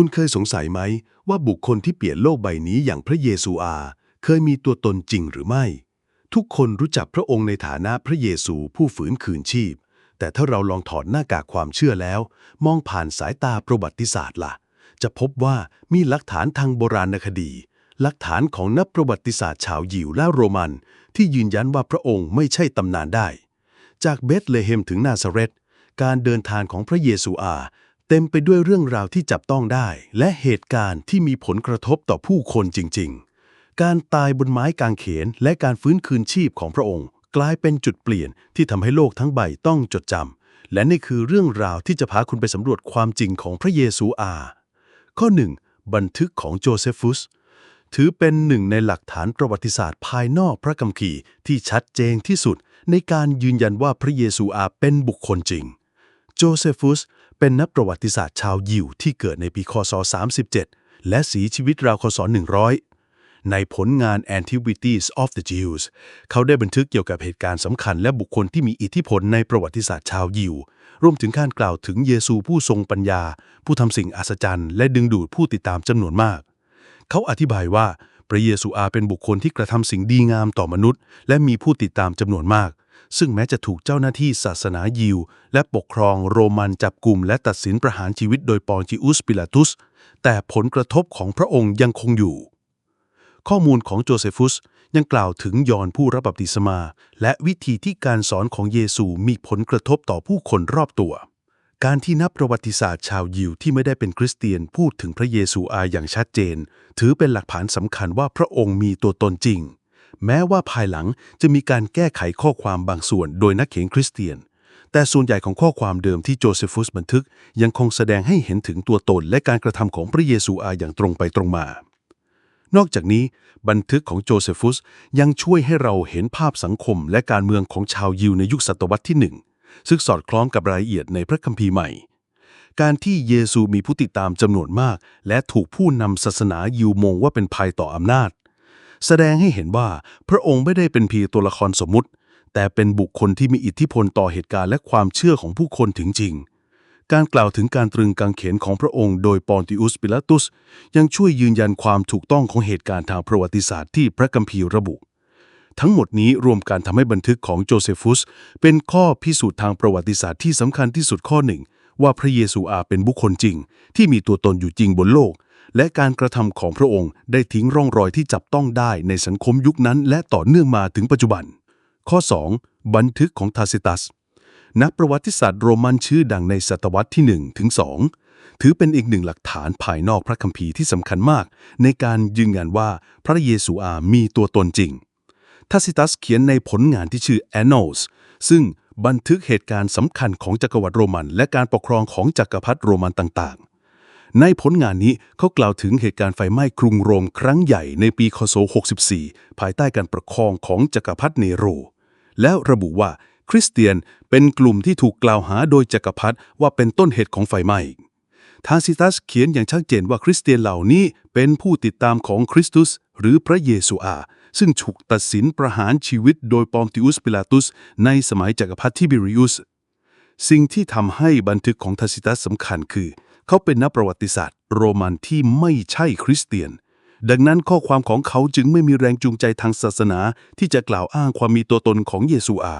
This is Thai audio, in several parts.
คุณเคยสงสัยไหม ว่าบุคคลที่เปลี่ยนโลกใบนี้อย่างพระเยซูอา เคยมีตัวตนจริงหรือไม่ ทุกคนรู้จักพระองค์ในฐานะพระเยซูผู้ฝืนคืนชีพ แต่ถ้าเราลองถอดหน้ากากความเชื่อแล้ว มองผ่านสายตาประวัติศาสตร์ล่ะ จะพบว่ามีหลักฐานทางโบราณคดี หลักฐานของนักประวัติศาสตร์ชาวยิวและโรมัน ที่ยืนยันว่าพระองค์ไม่ใช่ตำนานได้ จากเบธเลเฮมถึงนาซาเรตการเดินทางของพระเยซูอา เต็มไปด้วยเรื่องราวที่จับต้องได้ และเหตุการณ์ที่มีผลกระทบต่อผู้คนจริง ๆ การตายบนไม้กางเขนและการฟื้นคืนชีพของพระองค์ กลายเป็นจุดเปลี่ยนที่ทำให้โลกทั้งใบต้องจดจำและนี่คือเรื่องราวที่จะพาคุณไปสำรวจความจริงของพระเยซูอา ข้อ 1. บันทึกของโจเซฟุสถือเป็นหนึ่งในหลักฐานประวัติศาสตร์ภายนอกพระคัมภีร์ที่ชัดเจนที่สุด ในการยืนยันว่าพระเยซูอาเป็นบุคคลจริง โจเซฟุส เป็นนักประวัติศาสตร์ชาวยิวที่เกิดในปีคศ 37 และสีชีวิตราวคศ 100 ในผลงาน Antiquities of the Jews เขาได้บันทึกเกี่ยวกับเหตุการณ์สำคัญและบุคคลที่มีอิทธิพลในประวัติศาสตร์ชาวยิว รวมถึงการกล่าวถึงเยซูผู้ทรงปัญญา ผู้ทำสิ่งอัศจรรย์และดึงดูดผู้ติดตามจำนวนมาก เขาอธิบายว่าพระเยซูอาเป็นบุคคลที่กระทำสิ่งดีงามต่อมนุษย์ และมีผู้ติดตามจำนวนมาก ซึ่งแม้จะถูกเจ้าหน้าที่ศาสนายิว และปกครองโรมันจับกลุ่มและตัดสินประหารชีวิตโดยปองจิอุสปิลาตุส แต่ผลกระทบของพระองค์ยังคงอยู่ ข้อมูลของโจเซฟุสยังกล่าวถึงยอนผู้รับบัพติศมา และวิธีที่การสอนของเยซูมีผลกระทบต่อผู้คนรอบตัว การที่นักประวัติศาสตร์ชาวยิวที่ไม่ได้เป็นคริสเตียนพูดถึงพระเยซูอาอย่างชัดเจน ถือเป็นหลักฐานสำคัญว่าพระองค์มีตัวตนจริง แม้ว่าภายหลังจะมีการแก้ไขข้อความบางส่วนโดยนักเขียนคริสเตียน แต่ส่วนใหญ่ของข้อความเดิมที่โจเซฟุสบันทึกยังคงแสดงให้เห็นถึงตัวตนและการกระทำของพระเยซูอาอย่างตรงไปตรงมา นอกจากนี้ บันทึกของโจเซฟุสยังช่วยให้เราเห็นภาพสังคมและการเมืองของชาวยิวในยุคศตวรรษที่หนึ่งซึ่งสอดคล้องกับรายละเอียดในพระคัมภีร์ใหม่การที่เยซูมีผู้ติดตามจำนวนมาก และถูกผู้นำศาสนายิวมองว่าเป็นภัยต่ออำนาจ แสดงให้เห็นว่าพระองค์ไม่ได้เป็นเพียงตัวละครสมมุติ แต่เป็นบุคคลที่มีอิทธิพลต่อเหตุการณ์และความเชื่อของผู้คนถึงจริง การกล่าวถึงการตรึงกางเขนของพระองค์โดยปอนติอุสปิลาตุส ยังช่วยยืนยันความถูกต้องของเหตุการณ์ทางประวัติศาสตร์ที่พระคัมภีร์ระบุ ทั้งหมดนี้รวมกันทำให้บันทึกของโจเซฟุส เป็นข้อพิสูจน์ทางประวัติศาสตร์ที่สำคัญที่สุดข้อหนึ่งว่าพระเยซูอาเป็นบุคคลจริง ที่มีตัวตนอยู่จริงบนโลก และการกระทำของพระองค์ได้ทิ้งร่องรอยที่จับต้องได้ในสังคมยุคนั้น และต่อเนื่องมาถึงปัจจุบัน ข้อ 2. บันทึกของทาซิตัส นักประวัติศาสตร์โรมันชื่อดังในศตวรรษที่1ถึง2ถือเป็นอีกหนึ่งหลักฐานภายนอกพระคัมภีร์ที่สำคัญมาก ในการยืนยันว่าพระเยซูอามีตัวตนจริงทัสซิตัสเขียนในผลงานที่ชื่อ Annals ซึ่งบันทึกเหตุการณ์สำคัญของจักรวรรดิโรมัน และการปกครองของจักรพรรดิโรมันต่าง ในผลงานนี้เขากล่าวถึงเหตุการณ์ไฟไหม้กรุงโรมครั้งใหญ่ในปีคศ64 ภายใต้การปกครองของจักรพรรดิเนโร แล้วระบุว่าคริสเตียนเป็นกลุ่มที่ถูกกล่าวหาโดยจักรพรรดิว่าเป็นต้นเหตุของไฟไหม้ทาซิตัสเขียนอย่างชัดเจนว่าคริสเตียนเหล่านี้เป็นผู้ติดตามของคริสตุส หรือพระเยซูอา ซึ่งถูกตัดสินประหารชีวิตโดยปอมติอุสปิลาตุส ในสมัยจักรพรรดิทิบิริอุส สิ่งที่ทำให้บันทึกของทาซิตัสสำคัญคือ เขาเป็นนักประวัติศาสตร์ โรมันที่ไม่ใช่คริสเตียน ดังนั้นข้อความของเขาจึงไม่มีแรงจูงใจทางศาสนาที่จะกล่าวอ้างความมีตัวตนของเยซูอา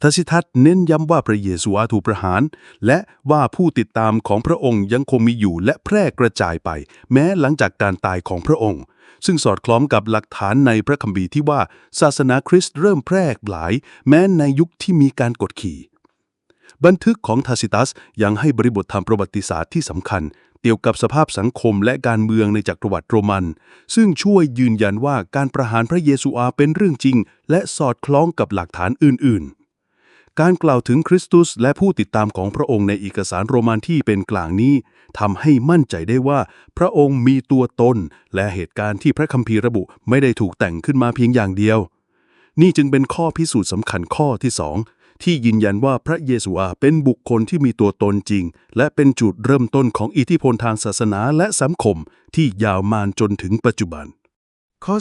ทัสิทัสเน้นย้ำว่าพระเยซูอาถูกประหาร และว่าผู้ติดตามของพระองค์ยังคงมีอยู่และแพร่กระจายไป แม้หลังจากการตายของพระองค์ ซึ่งสอดคล้องกับหลักฐานในพระคัมภีร์ที่ว่าศาสนาคริสต์เริ่มแพร่หลาย แม้ในยุคที่มีการกดขี่ บันทึกของทาซิตัสยังให้บริบททางประวัติศาสตร์ที่สำคัญ เกี่ยวกับสภาพสังคมและการเมืองในจักรวรรดิโรมัน ซึ่งช่วยยืนยันว่าการประหารพระเยซูอาเป็นเรื่องจริง และสอดคล้องกับหลักฐานอื่น ๆ การกล่าวถึงคริสตุสและผู้ติดตามของพระองค์ในเอกสารโรมันที่เป็นกลางนี้ทำให้มั่นใจได้ว่า พระองค์มีตัวตน และเหตุการณ์ที่พระคัมภีร์ระบุไม่ได้ถูกแต่งขึ้นมาเพียงอย่างเดียว นี่จึงเป็นข้อพิสูจน์สำคัญข้อที่สอง ที่ยืนยันว่าพระเยซูอาเป็นบุคคลที่มีตัวตนจริง และเป็นจุดเริ่มต้นของอิทธิพลทางศาสนาและสังคมที่ยาวมานจนถึงปัจจุบัน ข้อ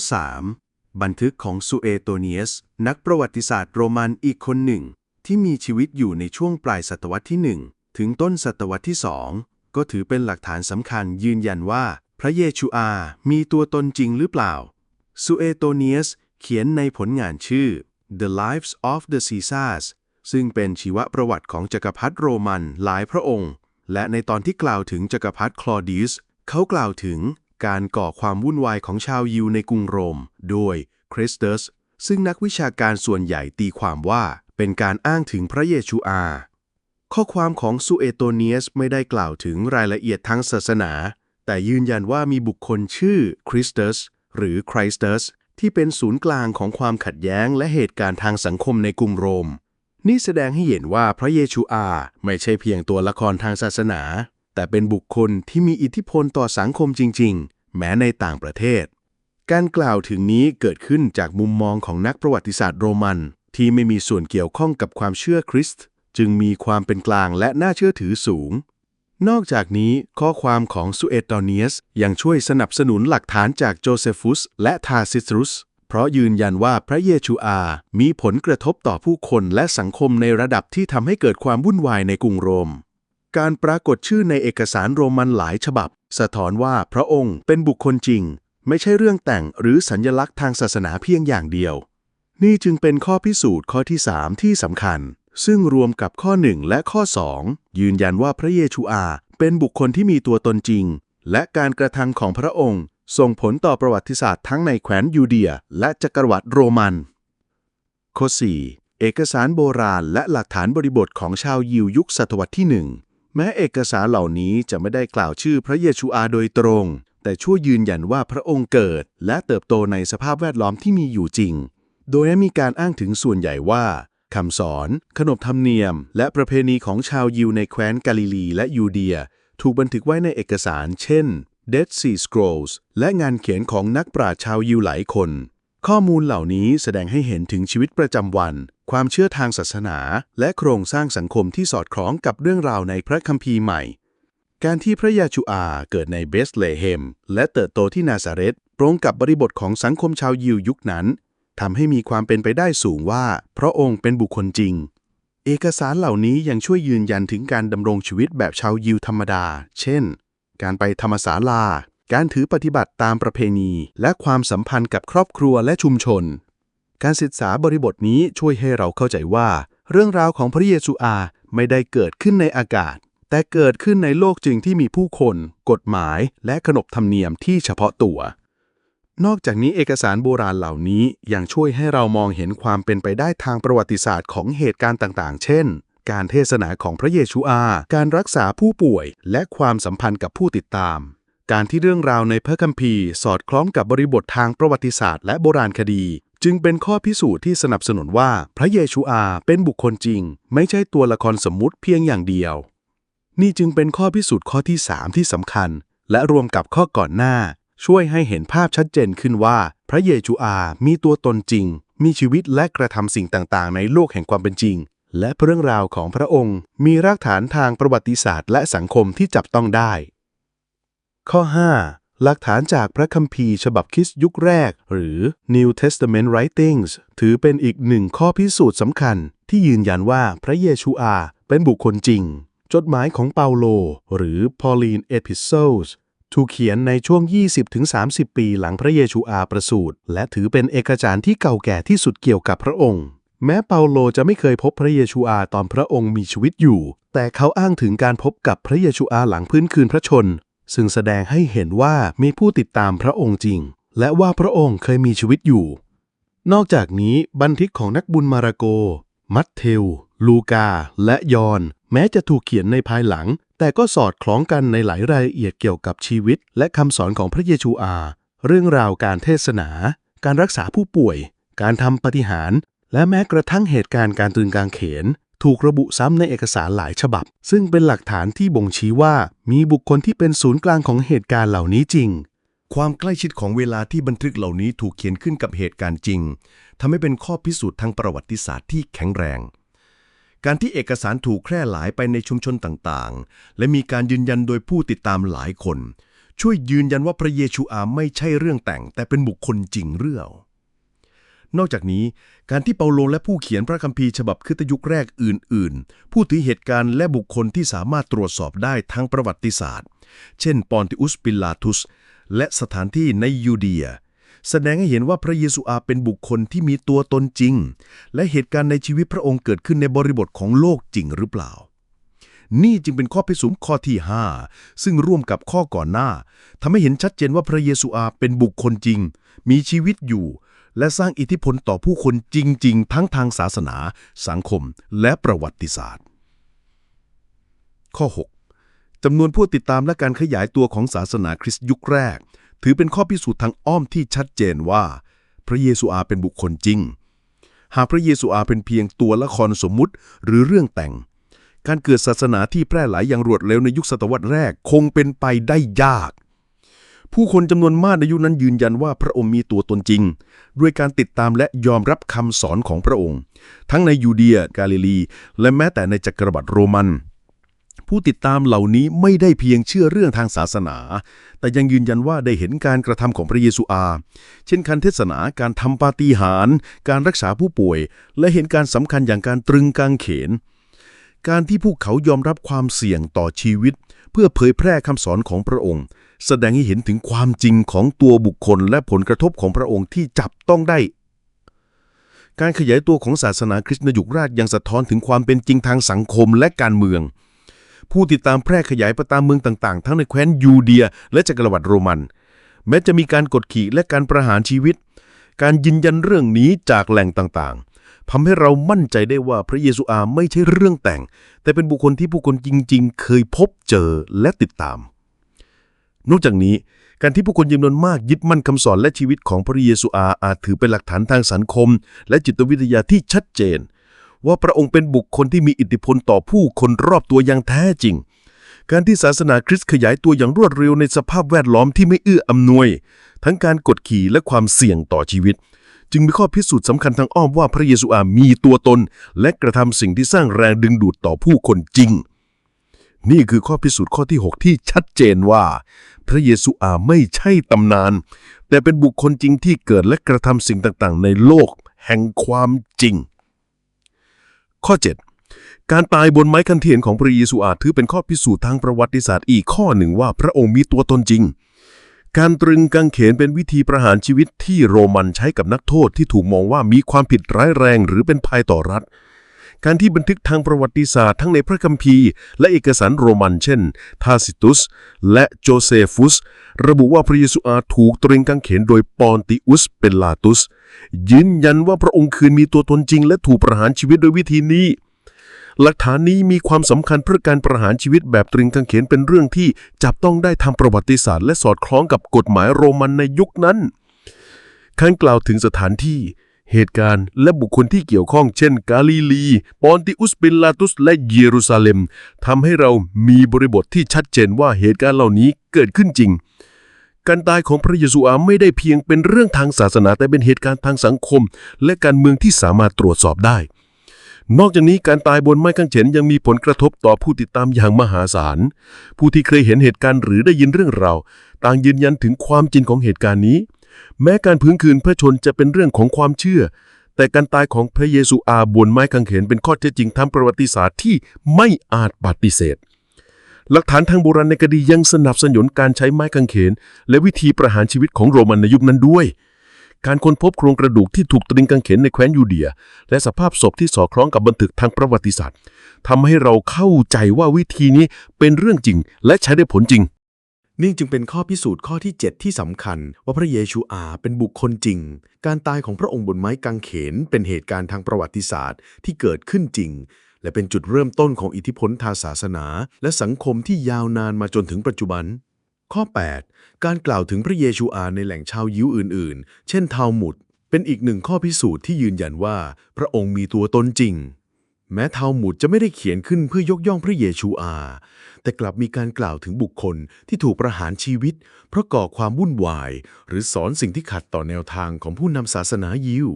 3. บันทึกของซูเอโตเนียส นักประวัติศาสตร์โรมันอีกคนหนึ่ง ที่มีชีวิตอยู่ในช่วงปลายศตวรรษที่ 1 ถึงต้นศตวรรษที่ 2 ก็ถือเป็นหลักฐานสำคัญยืนยันว่าพระเยชูอามีตัวตนจริงหรือเปล่าซูเอโตเนียสเขียนในผลงานชื่อ The Lives of the Caesars ซึ่งเป็นชีวประวัติของจักรพรรดิโรมันหลายพระองค์ และในตอนที่กล่าวถึงจักรพรรดิคลอดิอุสเขากล่าวถึงการก่อความวุ่นวายของชาวยิวในกรุงโรม โดยคริสเตสซึ่งนักวิชาการส่วนใหญ่ตีความว่าเป็นการอ้างถึงพระเยชูอา ข้อความของซูเอโตเนียสไม่ได้กล่าวถึงรายละเอียดทางศาสนา แต่ยืนยันว่ามีบุคคลชื่อคริสเตสหรือคริสเตสที่เป็นศูนย์กลางของความขัดแย้งและเหตุการณ์ทางสังคมในกรุงโรม นี่แสดงให้เห็นว่าพระเยชูอาไม่ใช่เพียงตัวละครทางศาสนา แต่เป็นบุคคลที่มีอิทธิพลต่อสังคมจริง ๆ แม้ในต่างประเทศ การกล่าวถึงนี้เกิดขึ้นจากมุมมองของนักประวัติศาสตร์โรมัน ที่ไม่มีส่วนเกี่ยวข้องกับความเชื่อคริสต์จึงมีความเป็นกลางและน่าเชื่อถือสูง นอกจากนี้ข้อความของซูเอตอเนียสยังช่วยสนับสนุนหลักฐานจากโจเซฟุสและทาซิสรุส เพราะยืนยันว่าพระเยชูอา มีผลกระทบต่อผู้คนและสังคมในระดับที่ทำให้เกิดความวุ่นวายในกรุงโรม การปรากฏชื่อในเอกสารโรมันหลายฉบับ สะท้อนว่าพระองค์เป็นบุคคลจริง ไม่ใช่เรื่องแต่งหรือสัญญลักษณ์ทางศาสนาเพียงอย่างเดียว นี่จึงเป็นข้อพิสูจน์ข้อที่3ที่สำคัญ ซึ่งรวมกับข้อ 1 และข้อ 2 ยืนยันว่าพระเยชูอา เป็นบุคคลที่มีตัวตนจริง และการกระทำของพระองค์ ส่งผลต่อประวัติศาสตร์ทั้งในแคว้นยูเดีย และจักรวรรดิโรมันข้อ4เอกสารโบราณและหลักฐานบริบทของชาวยิวยุคศตวรรษที่ 1 แม้เอกสารเหล่านี้จะไม่ได้กล่าวชื่อพระเยชูอาโดยตรง แต่ช่วยยืนยันว่าพระองค์เกิด และเติบโตในสภาพแวดล้อมที่มีอยู่จริง โดยมีการอ้างถึงส่วนใหญ่ว่าคำสอน ขนบธรรมเนียม และประเพณีของชาวยิวในแคว้นกาลิลีและยูเดีย ถูกบันทึกไว้ในเอกสาร เช่น Dead Sea Scrolls และงานเขียนของนักปราชญ์ชาวยิวหลายคน ข้อมูลเหล่านี้แสดงให้เห็นถึงชีวิตประจำวัน ความเชื่อทางศาสนา และโครงสร้างสังคมที่สอดคล้องกับเรื่องราวในพระคัมภีร์ใหม่ การที่พระยาชูอาเกิดในเบสเลเฮม และเติบโตที่นาซาเรตตรงกับบริบทของสังคมชาวยิวยุคนั้นทำให้มีความเป็นไปได้สูงว่า พระองค์เป็นบุคคลจริง เอกสารเหล่านี้ยังช่วยยืนยันถึงการดำรงชีวิตแบบชาวยิวธรรมดา เช่น การไปธรรมศาลา การถือปฏิบัติตามประเพณี และความสัมพันธ์กับครอบครัวและชุมชน การศึกษาบริบทนี้ช่วยให้เราเข้าใจว่า เรื่องราวของพระเยซูอาไม่ได้เกิดขึ้นในอากาศ แต่เกิดขึ้นในโลกจริงที่มีผู้คน กฎหมาย และขนบธรรมเนียมที่เฉพาะตัวนอกจากนี้เอกสารโบราณเหล่านี้ยังช่วยให้เรามองเห็นความเป็นไปได้ทางประวัติศาสตร์ของเหตุการณ์ต่างๆ เช่น การเทศนาของพระเยซูอา การรักษาผู้ป่วย และความสัมพันธ์กับผู้ติดตาม การที่เรื่องราวในพระคัมภีร์ สอดคล้องกับบริบททางประวัติศาสตร์และโบราณคดี จึงเป็นข้อพิสูจน์ที่สนับสนุนว่าพระเยซูอาเป็นบุคคลจริง ไม่ใช่ตัวละครสมมุติเพียงอย่างเดียว นี่จึงเป็นข้อพิสูจน์ข้อที่ 3 ที่สำคัญ และรวมกับข้อก่อนหน้า ช่วยให้เห็นภาพชัดเจนขึ้นว่า พระเยซูอามีตัวตนจริงมีชีวิตและกระทำสิ่งต่างๆ ในโลกแห่งความเป็นจริง และเรื่องราวของพระองค์มีรากฐานทางประวัติศาสตร์และสังคมที่จับต้องได้ ข้อ 5 หลักฐานจากพระคัมภีร์ฉบับคริสต์ยุคแรก หรือ New Testament Writings ถือเป็นอีกหนึ่งข้อพิสูจน์สำคัญ ที่ยืนยันว่าพระเยซูอาเป็นบุคคลจริง จดหมายของเปาโล หรือ Pauline Epistles ถูกเขียนในช่วง 20-30 ปีหลังพระเยซูอาประสูติ และถือเป็นเอกสารที่เก่าแก่ที่สุดเกี่ยวกับพระองค์ แม้เปาโลจะไม่เคยพบพระเยซูอาตอนพระองค์มีชีวิตอยู่ แต่เขาอ้างถึงการพบกับพระเยซูอาหลังพื้นคืนพระชน ซึ่งแสดงให้เห็นว่ามีผู้ติดตามพระองค์จริง และว่าพระองค์เคยมีชีวิตอยู่ นอกจากนี้บันทึกของนักบุญมาระโก มัตเทวลูกา และยอน แม้จะถูกเขียนในภายหลัง แต่ก็สอดคล้องกันในหลายรายละเอียดเกี่ยวกับชีวิต และคำสอนของพระเยซูอา เรื่องราวการเทศนา การรักษาผู้ป่วย การทำปฏิหาร และแม้กระทั่งเหตุการณ์การตรึงกางเขน ถูกระบุซ้ำในเอกสารหลายฉบับ ซึ่งเป็นหลักฐานที่บ่งชี้ว่ามีบุคคลที่เป็นศูนย์กลางของเหตุการณ์เหล่านี้จริง ความใกล้ชิดของเวลาที่บันทึกเหล่านี้ถูกเขียนขึ้นกับเหตุการณ์จริงทำให้เป็นข้อพิสูจน์ทางประวัติศาสตร์ที่แข็งแรง การที่เอกสารถูกแพร่หลายไปในชุมชนต่างๆ และมีการยืนยันโดยผู้ติดตามหลายคน ช่วยยืนยันว่าพระเยซูอาไม่ใช่เรื่องแต่ง แต่เป็นบุคคลจริงเรื่อง นอกจากนี้ การที่เปาโลและผู้เขียนพระคัมภีร์ฉบับคริสตยุคแรกอื่น ๆ พูดถึงเหตุการณ์และบุคคลที่สามารถตรวจสอบได้ทางประวัติศาสตร์ เช่น ปอนติอุสปิลาทุส และสถานที่ในยูเดีย แสดงให้เห็นว่าพระเยซูอาเป็นบุคคลที่มีตัวตนจริง และเหตุการณ์ในชีวิตพระองค์เกิดขึ้นในบริบทของโลกจริงหรือเปล่านี่จึงเป็นข้อพิสูจน์ข้อที่ 5 ซึ่งร่วมกับข้อก่อนหน้าทำให้เห็นชัดเจนว่าพระเยซูอาเป็นบุคคลจริง มีชีวิตอยู่ และสร้างอิทธิพลต่อผู้คนจริง ๆ ทั้งทางศาสนา สังคม และประวัติศาสตร์ ข้อ 6จำนวนผู้ติดตามและการขยายตัวของศาสนาคริสต์ยุคแรก ถือเป็นข้อพิสูจน์ทางอ้อมที่ชัดเจนว่า พระเยซูอาเป็นบุคคลจริง หากพระเยซูอาเป็นเพียงตัวละครสมมุติหรือเรื่องแต่ง การเกิดศาสนาที่แพร่หลายอย่างรวดเร็วในยุคศตวรรษแรกคงเป็นไปได้ยาก ผู้คนจำนวนมากในยุคนั้นยืนยันว่าพระองค์มีตัวตนจริง ด้วยการติดตามและยอมรับคำสอนของพระองค์ ทั้งในยูเดียกาลิลี และแม้แต่ในจักรวรรดิโรมัน ผู้ติดตามเหล่านี้ไม่ได้เพียงเชื่อเรื่องทางศาสนา แต่ยังยืนยันว่าได้เห็นการกระทำของพระเยซูอา เช่นการเทศนาการทำปาฏิหาริย์การรักษาผู้ป่วย และเห็นการสำคัญอย่างการตรึงกางเขน การที่พวกเขายอมรับความเสี่ยงต่อชีวิต เพื่อเผยแพร่คำสอนของพระองค์ แสดงให้เห็นถึงความจริงของตัวบุคคลและผลกระทบของพระองค์ที่จับต้องได้ การขยายตัวของศาสนาคริสต์ในยุคแรกยังสะท้อนถึงความเป็นจริงทางสังคมและการเมือง ผู้ติดตามแพร่ขยายไปตามเมืองต่างๆ ทั้งในแคว้นยูเดีย และจักรวรรดิโรมัน แม้จะมีการกดขี่และการประหารชีวิต การยืนยันเรื่องนี้จากแหล่งต่างๆทำให้เรามั่นใจได้ว่าพระเยซูอาไม่ใช่เรื่องแต่ง แต่เป็นบุคคลที่ผู้คนจริง ๆ เคยพบเจอและติดตาม นอกจากนี้ การที่ผู้คนจำนวนมากยึดมั่นคำสอนและชีวิตของพระเยซูอาอาจถือเป็นหลักฐานทางสังคม และจิตวิทยาที่ชัดเจน ว่าพระองค์เป็นบุคคลที่มีอิทธิพลต่อผู้คนรอบตัวอย่างแท้จริง การที่ศาสนาคริสต์ขยายตัวอย่างรวดเร็วในสภาพแวดล้อมที่ไม่เอื้ออำนวย ทั้งการกดขี่และความเสี่ยงต่อชีวิต จึงมีข้อพิสูจน์สำคัญทางอ้อมว่าพระเยซูอามีตัวตน และกระทำสิ่งที่สร้างแรงดึงดูดต่อผู้คนจริงนี่คือข้อพิสูจน์ข้อที่ 6 ที่ชัดเจนว่า พระเยซูอาไม่ใช่ตำนาน แต่เป็นบุคคลจริงที่เกิดและกระทำสิ่งต่างๆ ในโลกแห่งความจริง ข้อ 7 การตายบนไม้คันเทียนของพระเยซูอาจถือเป็นข้อพิสูจน์ทางประวัติศาสตร์อีกข้อหนึ่งว่าพระองค์มีตัวตนจริง การตรึงกางเขนเป็นวิธีประหารชีวิตที่โรมันใช้กับนักโทษที่ถูกมองว่ามีความผิดร้ายแรงหรือเป็นภัยต่อรัฐ การที่บันทึกทางประวัติศาสตร์ทั้งในพระคัมภีร์ และเอกสารโรมันเช่น ทาซิตุส และโจเซฟุส ระบุว่าพระเยซูอาถูกตรึงกางเขนโดยปอนติอุสเปนลาตุส ยืนยันว่าพระองค์คืนมีตัวตนจริง และถูกประหารชีวิตโดยวิธีนี้ หลักฐานนี้มีความสำคัญเพราะการประหารชีวิตแบบตรึงกางเขนเป็นเรื่องที่จับต้องได้ทางประวัติศาสตร์ และสอดคล้องกับกฎหมายโรมันในยุคนั้นการกล่าวถึงสถานที่ เหตุการณ์และบุคคลที่เกี่ยวข้องเช่นกาลิลี ปอนติอุสเปลาตุสและเยรูซาเล็มทำให้เรามีบริบทที่ชัดเจนว่าเหตุการณ์เหล่านี้เกิดขึ้นจริง การตายของพระเยซูอาไม่ได้เพียงเป็นเรื่องทางศาสนาแต่เป็นเหตุการณ์ทางสังคม และการเมืองที่สามารถตรวจสอบได้ นอกจากนี้การตายบนไม้กางเขนยังมีผลกระทบต่อผู้ติดตามอย่างมหาศาล ผู้ที่เคยเห็นเหตุการณ์หรือได้ยินเรื่องราวต่างยืนยันถึงความจริงของเหตุการณ์นี้ แม้การพื้นคืนพระชนจะเป็นเรื่องของความเชื่อ แต่การตายของพระเยซูอาบนไม้กางเขนเป็นข้อเท็จจริงทางประวัติศาสตร์ที่ไม่อาจปฏิเสธ หลักฐานทางโบราณในคดียังสนับสนุนการใช้ไม้กางเขน และวิธีประหารชีวิตของโรมันในยุคนั้นด้วย การค้นพบโครงกระดูกที่ถูกตรึงกางเขนในแคว้นยูเดีย และสภาพศพที่สอดคล้องกับบันทึกทางประวัติศาสตร์ทำให้เราเข้าใจว่าวิธีนี้เป็นเรื่องจริง และใช้ได้ผลจริง นี่จึงเป็นข้อพิสูจน์ข้อที่ 7 ที่สำคัญ ว่าพระเยซูอาเป็นบุคคลจริง การตายของพระองค์บนไม้กางเขน เป็นเหตุการณ์ทางประวัติศาสตร์ที่เกิดขึ้นจริง และเป็นจุดเริ่มต้นของอิทธิพลทางศาสนา และสังคมที่ยาวนานมาจนถึงปัจจุบัน ข้อ 8 การกล่าวถึงพระเยซูอาในแหล่งชาวยิวอื่น ๆ เช่นทาวมุดเป็นอีกหนึ่งข้อพิสูจน์ที่ยืนยันว่า พระองค์มีตัวตนจริง แม้ทาวมุดจะไม่ได้เขียนขึ้นเพื่อยกย่องพระเยซูอา แต่กลับมีการกล่าวถึงบุคคลที่ถูกประหารชีวิต เพราะก่อความวุ่นวาย หรือสอนสิ่งที่ขัดต่อแนวทางของผู้นำศาสนายิว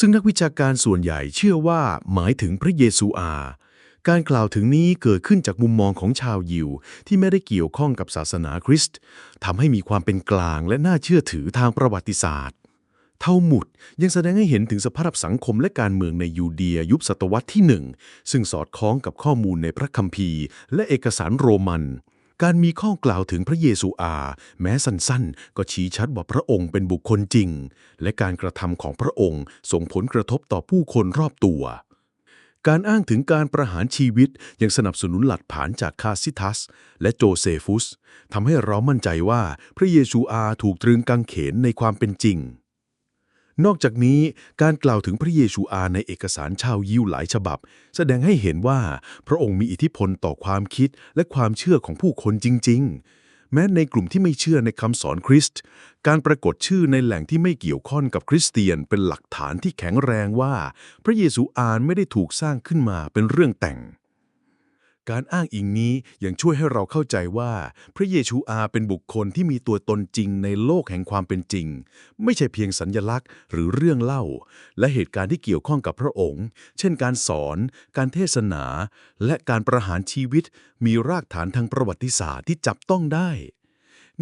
ซึ่งนักวิชาการส่วนใหญ่เชื่อว่าหมายถึงพระเยซูอา การกล่าวถึงนี้เกิดขึ้นจากมุมมองของชาวยิว ที่ไม่ได้เกี่ยวข้องกับศาสนาคริสต์ทำให้มีความเป็นกลางและน่าเชื่อถือทางประวัติศาสตร์ เท่าหมุดยังแสดงให้เห็นถึงสภาพสังคมและการเมืองในยูเดียยุคศตวรรษที่หนึ่งซึ่งสอดคล้องกับข้อมูลในพระคัมภีร์ และเอกสารโรมัน การมีข้อกล่าวถึงพระเยซูอา แม้สั้นๆ ก็ชี้ชัดว่าพระองค์เป็นบุคคลจริง และการกระทำของพระองค์ส่งผลกระทบต่อผู้คนรอบตัวการอ้างถึงการประหารชีวิตยังสนับสนุนหลักฐานจากคาซิทัส และโจเซฟุสทำให้เรามั่นใจว่าพระเยซูอาถูกตรึงกางเขนในความเป็นจริง นอกจากนี้การกล่าวถึงพระเยซูอาในเอกสารชาวยิวหลายฉบับ แสดงให้เห็นว่าพระองค์มีอิทธิพลต่อความคิดและความเชื่อของผู้คนจริง ๆ แม้ในกลุ่มที่ไม่เชื่อในคำสอนคริสต์ การปรากฏชื่อในแหล่งที่ไม่เกี่ยวข้องกับคริสเตียนเป็นหลักฐานที่แข็งแรงว่า พระเยซูอานไม่ได้ถูกสร้างขึ้นมาเป็นเรื่องแต่ง การอ้างอิงนี้ยังช่วยให้เราเข้าใจว่า พระเยซูอาเป็นบุคคลที่มีตัวตนจริงในโลกแห่งความเป็นจริง ไม่ใช่เพียงสัญญลักษณ์หรือเรื่องเล่า และเหตุการณ์ที่เกี่ยวข้องกับพระองค์ เช่นการสอน การเทศนา และการประหารชีวิต มีรากฐานทางประวัติศาสตร์ที่จับต้องได้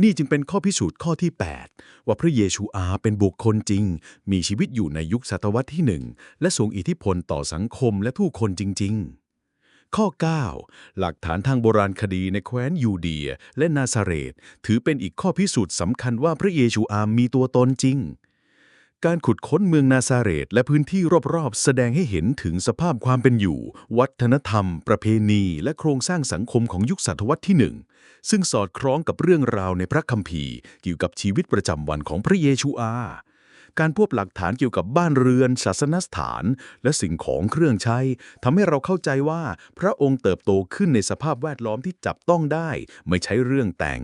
นี่จึงเป็นข้อพิสูจน์ข้อที่ 8 ว่าพระเยซูอาเป็นบุคคลจริง มีชีวิตอยู่ในยุคศตวรรษที่หนึ่งและทรงอิทธิพลต่อสังคมและผู้คนจริง ๆ ข้อ 9 หลักฐานทางโบราณคดีในแคว้นยูเดียและนาซาเรต ถือเป็นอีกข้อพิสูจน์สำคัญว่าพระเยซูอามีตัวตนจริง การขุดค้นเมืองนาซาเรตและพื้นที่รอบๆ แสดงให้เห็นถึงสภาพความเป็นอยู่ วัฒนธรรม ประเพณี และโครงสร้างสังคมของยุคศตวรรษที่หนึ่งซึ่งสอดคล้องกับเรื่องราวในพระคัมภีร์เกี่ยวกับชีวิตประจำวันของพระเยซูอา การพบหลักฐานเกี่ยวกับบ้านเรือน ศาสนสถาน และสิ่งของเครื่องใช้ทำให้เราเข้าใจว่าพระองค์เติบโตขึ้นในสภาพแวดล้อมที่จับต้องได้ ไม่ใช่เรื่องแต่ง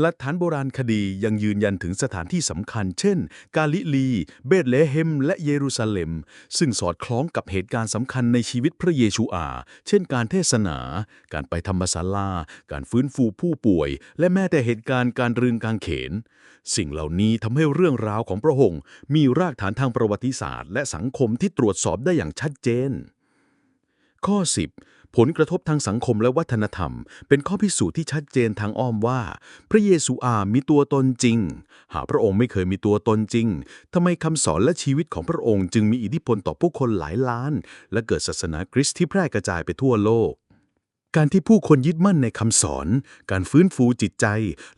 หลักฐานโบราณคดียังยืนยันถึงสถานที่สำคัญ เช่น กาลิลี เบธเลเฮม และเยรูซาเล็ม ซึ่งสอดคล้องกับเหตุการณ์สำคัญในชีวิตพระเยซูอา เช่นการเทศนา การไปธรรมศาลา การฟื้นฟูผู้ป่วย และแม้แต่เหตุการณ์การรึงกางเขน สิ่งเหล่านี้ทำให้เรื่องราวของพระองค์มีรากฐานทางประวัติศาสตร์ และสังคมที่ตรวจสอบได้อย่างชัดเจน ข้อ 10 ผลกระทบทางสังคมและวัฒนธรรม เป็นข้อพิสูจน์ที่ชัดเจนทางอ้อมว่า พระเยซูอามีตัวตนจริง หากพระองค์ไม่เคยมีตัวตนจริงทำไมคำสอนและชีวิตของพระองค์จึงมีอิทธิพลต่อผู้คนหลายล้าน และเกิดศาสนาคริสต์ที่แพร่กระจายไปทั่วโลก การที่ผู้คนยึดมั่นในคำสอน การฟื้นฟูจิตใจ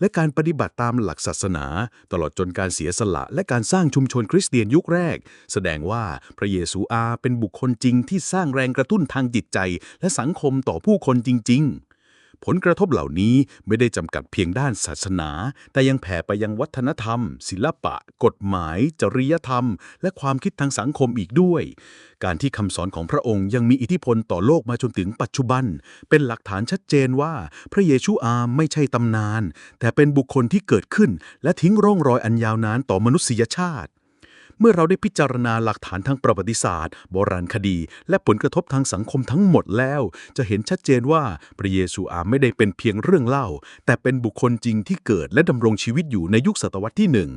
และการปฏิบัติตามหลักศาสนา ตลอดจนการเสียสละและการสร้างชุมชนคริสเตียนยุคแรก แสดงว่าพระเยซูอาเป็นบุคคลจริงที่สร้างแรงกระตุ้นทางจิตใจ และสังคมต่อผู้คนจริง ๆ ผลกระทบเหล่านี้ไม่ได้จำกัดเพียงด้านศาสนา แต่ยังแผ่ไปยังวัฒนธรรม ศิลปะ กฎหมาย จริยธรรม และความคิดทางสังคมอีกด้วย การที่คำสอนของพระองค์ยังมีอิทธิพลต่อโลกมาจนถึงปัจจุบัน เป็นหลักฐานชัดเจนว่าพระเยซูอาไม่ใช่ตำนาน แต่เป็นบุคคลที่เกิดขึ้น และทิ้งร่องรอยอันยาวนานต่อมนุษยชาติ มื่อเราได้พิจารณาหลักฐานทางประวัติศาสตร์ โบราณคดี และผลกระทบทางสังคมทั้งหมดแล้ว จะเห็นชัดเจนว่าพระเยซูอาไม่ได้เป็นเพียงเรื่องเล่า แต่เป็นบุคคลจริงที่เกิดและดำรงชีวิตอยู่ในยุคศตวรรษที่หนึ่ง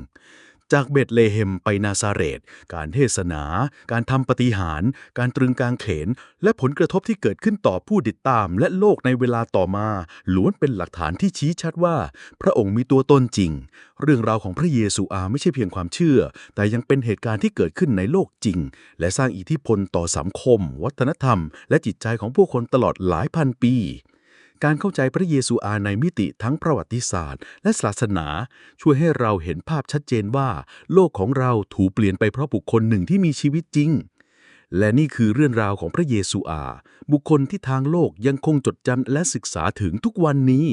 จากเบตเลเฮมไปนาซาเรตการเทศนา การทำปฏิหาร การตรึงกางเขน และผลกระทบที่เกิดขึ้นต่อผู้ติดตามและโลกในเวลาต่อมาล้วนเป็นหลักฐานที่ชี้ชัดว่า พระองค์มีตัวตนจริง เรื่องราวของพระเยซูอาไม่ใช่เพียงความเชื่อ แต่ยังเป็นเหตุการณ์ที่เกิดขึ้นในโลกจริง และสร้างอิทธิพลต่อสังคม วัฒนธรรม และจิตใจของผู้คนตลอดหลายพันปี การเข้าใจพระเยซูอาในมิติทั้งประวัติศาสตร์ และศาสนา ช่วยให้เราเห็นภาพชัดเจนว่า โลกของเราถูกเปลี่ยนไปเพราะบุคคลหนึ่งที่มีชีวิตจริง และนี่คือเรื่องราวของพระเยซูอา บุคคลที่ทางโลกยังคงจดจำและศึกษาถึงทุกวันนี้